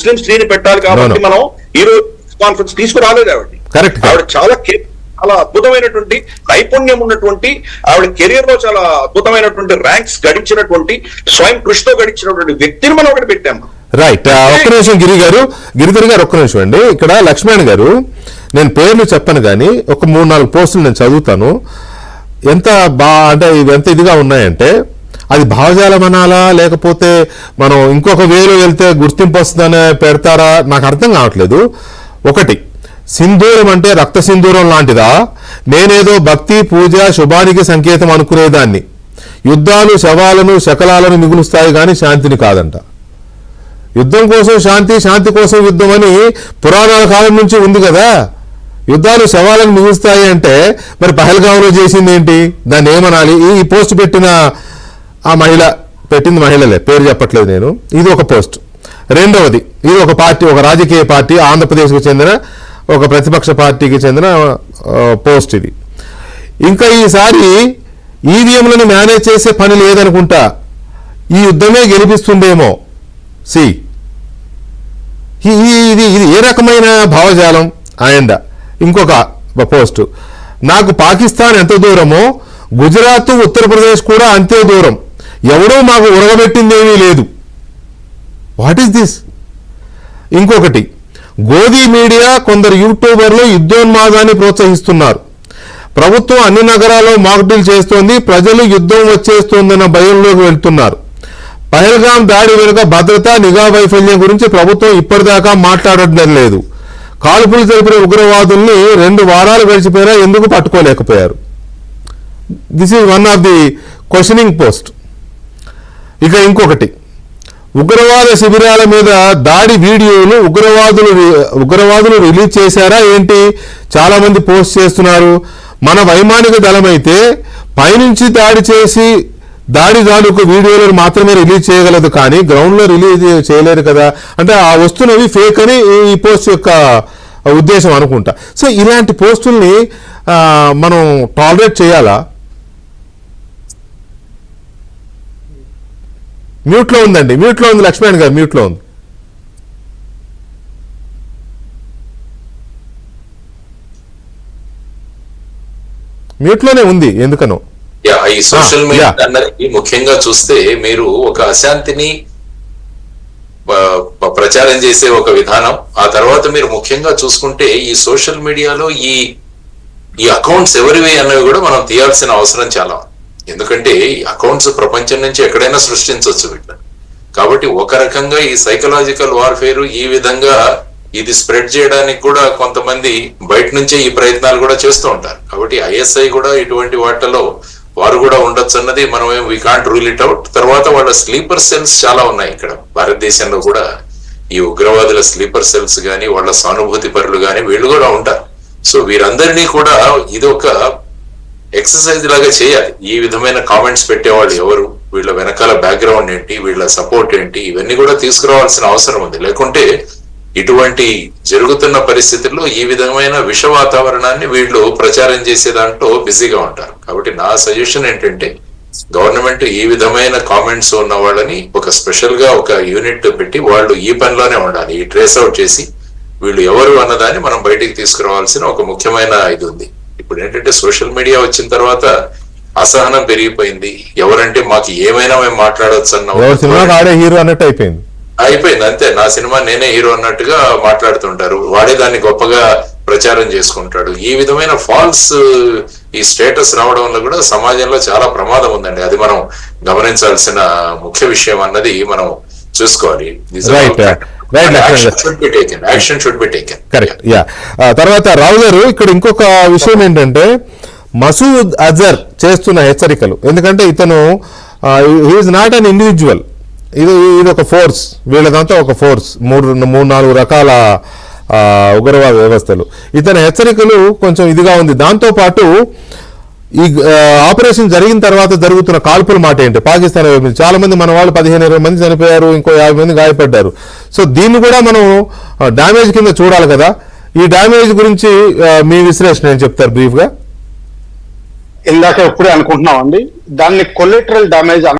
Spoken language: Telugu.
ముస్లిం స్త్రీని పెట్టాలి కాబట్టి. మనం ఈ రోజు కాన్ఫరెన్స్ తీసుకురాలేదు ఆవిడ correct. ఆవిడ చాలా చాలా అద్భుతమైనటువంటి నైపుణ్యం ఉన్నటువంటి ఆవిడ కెరియర్లో చాలా అద్భుతమైనటువంటి ర్యాంక్స్ గడించినటువంటి స్వయం కృషితో గడించినటువంటి వ్యక్తిని మనం ఒకటి పెట్టాము రైట్ ఒక్క నిమిషం గిరి గారు గిరిధర్ గారు ఒక్క నిమిషం అండి. ఇక్కడ లక్ష్మణ్ గారు నేను పేర్లు చెప్పను కానీ ఒక మూడు నాలుగు పోస్టులు నేను చదువుతాను. ఎంత బా అంటే ఇవి ఎంత ఇదిగా ఉన్నాయంటే అది భావజాలం అనాలా లేకపోతే మనం ఇంకొక వేలో వెళ్తే గుర్తింపు వస్తుందని పెడతారా? నాకు అర్థం కావట్లేదు. ఒకటి సింధూరం అంటే రక్త సింధూరం లాంటిదా? నేనేదో భక్తి పూజ శుభానికి సంకేతం అనుకునేదాన్ని. యుద్ధాలు శవాలను శకలాలను మిగులుస్తాయి కానీ శాంతిని కాదంట. యుద్ధం కోసం శాంతి శాంతి కోసం యుద్ధం అని పురాణాల కాలం నుంచి ఉంది కదా. యుద్ధాలు శవాలను మిగులుస్తాయి అంటే మరి పహల్గాంలో చేసింది ఏంటి దాన్ని ఏమనాలి? ఈ పోస్ట్ పెట్టిన ఆ మహిళ పెట్టింది మహిళలే పేరు చెప్పట్లేదు నేను. ఇది ఒక పోస్ట్. రెండవది ఇది ఒక పార్టీ ఒక రాజకీయ పార్టీ ఆంధ్రప్రదేశ్కు చెందిన ఒక ప్రతిపక్ష పార్టీకి చెందిన పోస్ట్ ఇది. ఇంకా ఈసారి ఈవీఎంలను మేనేజ్ చేసే పని లేదనుకుంటా ఈ యుద్ధమే గెలిపిస్తుందేమో సి. ఇది ఇది ఏ రకమైన భావజాలం? ఆయండ ఇంకొక పోస్ట్. నాకు పాకిస్తాన్ ఎంత దూరమో గుజరాత్ ఉత్తరప్రదేశ్ కూడా అంతే దూరం. ఎవడో మాకు ఉరగబెట్టిందేమీ లేదు. వాట్ ఈస్ దిస్ ఇంకొకటి గోదీ మీడియా కొందరు యూట్యూబర్లు యుద్ధోన్మాదాన్ని ప్రోత్సహిస్తున్నారు. ప్రభుత్వం అన్ని నగరాల్లో మాక్డ్రిల్ చేస్తోంది ప్రజలు యుద్ధం వచ్చేస్తోందన్న భయంలోకి వెళ్తున్నారు. పహల్గాం దాడి వెనుక భద్రత నిఘా వైఫల్యం గురించి ప్రభుత్వం ఇప్పటిదాకా మాట్లాడడం లేదు. కాల్పులు జరిపిన ఉగ్రవాదుల్ని రెండు వారాలు గడిచిపోయినా ఎందుకు పట్టుకోలేకపోయారు? This is one of the questioning post ఇక ఇంకొకటి. ఉగ్రవాద శిబిరాల మీద దాడి వీడియోలు ఉగ్రవాదులు ఉగ్రవాదులు రిలీజ్ చేశారా ఏంటి? చాలామంది పోస్ట్ చేస్తున్నారు. మన వైమానిక దళమైతే పైనుంచి దాడి చేసి దాడి దాడుకు వీడియోలను మాత్రమే రిలీజ్ చేయగలదు కానీ గ్రౌండ్లో రిలీజ్ చేయలేరు కదా. అంటే ఆ వస్తున్నవి ఫేక్ అని ఈ పోస్ట్ యొక్క ఉద్దేశం అనుకుంటా. సో ఇలాంటి పోస్టుల్ని మనం టాలరేట్ చేయాలా? మ్యూట్లో ఉందండి. మ్యూట్లో ఉంది లక్ష్మణ్ గారు. మ్యూట్లో ఉంది. మ్యూట్లోనే ఉంది. ఎందుకనో? యా ఈ సోషల్ Ah, మీడియా. అన్నది ముఖ్యంగా చూస్తే మీరు ఒక అశాంతిని ప్రచారం చేసే ఒక విధానం. ఆ తర్వాత మీరు ముఖ్యంగా చూసుకుంటే ఈ సోషల్ మీడియాలో ఈ ఈ అకౌంట్స్ ఎవరివి అన్నవి కూడా మనం తీయాల్సిన అవసరం చాలా ఉంది. ఎందుకంటే ఈ అకౌంట్స్ ప్రపంచం నుంచి ఎక్కడైనా సృష్టించవచ్చు వీటిని. కాబట్టి ఒక రకంగా ఈ సైకలాజికల్ వార్ఫేర్ ఈ విధంగా ఇది స్ప్రెడ్ చేయడానికి కూడా కొంతమంది బయట నుంచే ఈ ప్రయత్నాలు కూడా చేస్తూ ఉంటారు. కాబట్టి ఐఎస్ఐ కూడా ఇటువంటి వాటిలో వారు కూడా ఉండొచ్చు అన్నది మనం we can't rule it out తర్వాత వాళ్ళ స్లీపర్ సెల్స్ చాలా ఉన్నాయి ఇక్కడ. భారతదేశంలో కూడా ఈ ఉగ్రవాదుల స్లీపర్ సెల్స్ కానీ వాళ్ళ సానుభూతి పరులు కానీ వీళ్ళు కూడా ఉంటారు. సో వీరందరినీ కూడా ఇది ఒక ఎక్సర్సైజ్ లాగా చేయాలి. ఈ విధమైన కామెంట్స్ పెట్టేవాళ్ళు ఎవరు? వీళ్ళ వెనకాల బ్యాక్గ్రౌండ్ ఏంటి? వీళ్ళ సపోర్ట్ ఏంటి? ఇవన్నీ కూడా తీసుకురావాల్సిన అవసరం ఉంది. లేకుంటే ఇటువంటి జరుగుతున్న పరిస్థితుల్లో ఈ విధమైన విష వాతావరణాన్ని వీళ్ళు ప్రచారం చేసే దాంట్లో బిజీగా ఉంటారు. కాబట్టి నా సజెషన్ ఏంటంటే గవర్నమెంట్ ఈ విధమైన కామెంట్స్ ఉన్న వాళ్ళని ఒక స్పెషల్గా ఒక యూనిట్ పెట్టి వాళ్ళు ఈ పనిలోనే ఉండాలి. ఈ ట్రేస్ అవుట్ చేసి వీళ్ళు ఎవరు అన్నదాన్ని మనం బయటికి తీసుకురావాల్సిన ఒక ముఖ్యమైన ఇది ఉంది. ఇప్పుడు ఏంటంటే సోషల్ మీడియా వచ్చిన తర్వాత అసహనం పెరిగిపోయింది. ఎవరంటే మాకు ఏమైనా మేము మాట్లాడొచ్చు అన్న హీరో అన్నట్టు అయిపోయింది. అయిపోయింది అంతే. నా సినిమా నేనే హీరో అన్నట్టుగా మాట్లాడుతుంటారు. వాడే దాన్ని గొప్పగా ప్రచారం చేసుకుంటాడు. ఈ విధమైన ఫాల్స్ ఈ స్టేటస్ రావడం వల్ల కూడా సమాజంలో చాలా ప్రమాదం ఉందండి. అది మనం గమనించాల్సిన ముఖ్య విషయం అన్నది మనం చూసుకోవాలి. Uh, action should be taken correct yeah తర్వాత రావు గారు ఇక్కడ ఇంకొక విషయం ఏంటంటే మసూద్ అజర్ చేస్తున్న హెచ్చరికలు. ఎందుకంటే ఇతను హీఈస్ నాట్ అన్ ఇండివిజువల్ ఇది ఇది ఒక ఫోర్స్ వీళ్ళదంతా ఒక ఫోర్స్ మూడు మూడు నాలుగు రకాల ఉగ్రవాద వ్యవస్థలు. ఇతని హెచ్చరికలు కొంచెం ఇదిగా ఉంది. దాంతో పాటు ఈ ఆపరేషన్ జరిగిన తర్వాత జరుగుతున్న కాల్పుల మాట ఏంటి? పాకిస్తాన్ వైపు చాలా మంది మన వాళ్ళు పదిహేను ఇరవై మంది చనిపోయారు ఇంకో యాభై మంది గాయపడ్డారు. సో దీన్ని కూడా మనం డ్యామేజ్ కింద చూడాలి కదా. ఈ డ్యామేజ్ గురించి మీ విశ్లేషణ ఏం చెప్తారు బ్రీఫ్గా? ఇందాక ఎప్పుడే అనుకుంటున్నాం అండి దాన్ని కొలెటరల్ డామేజ్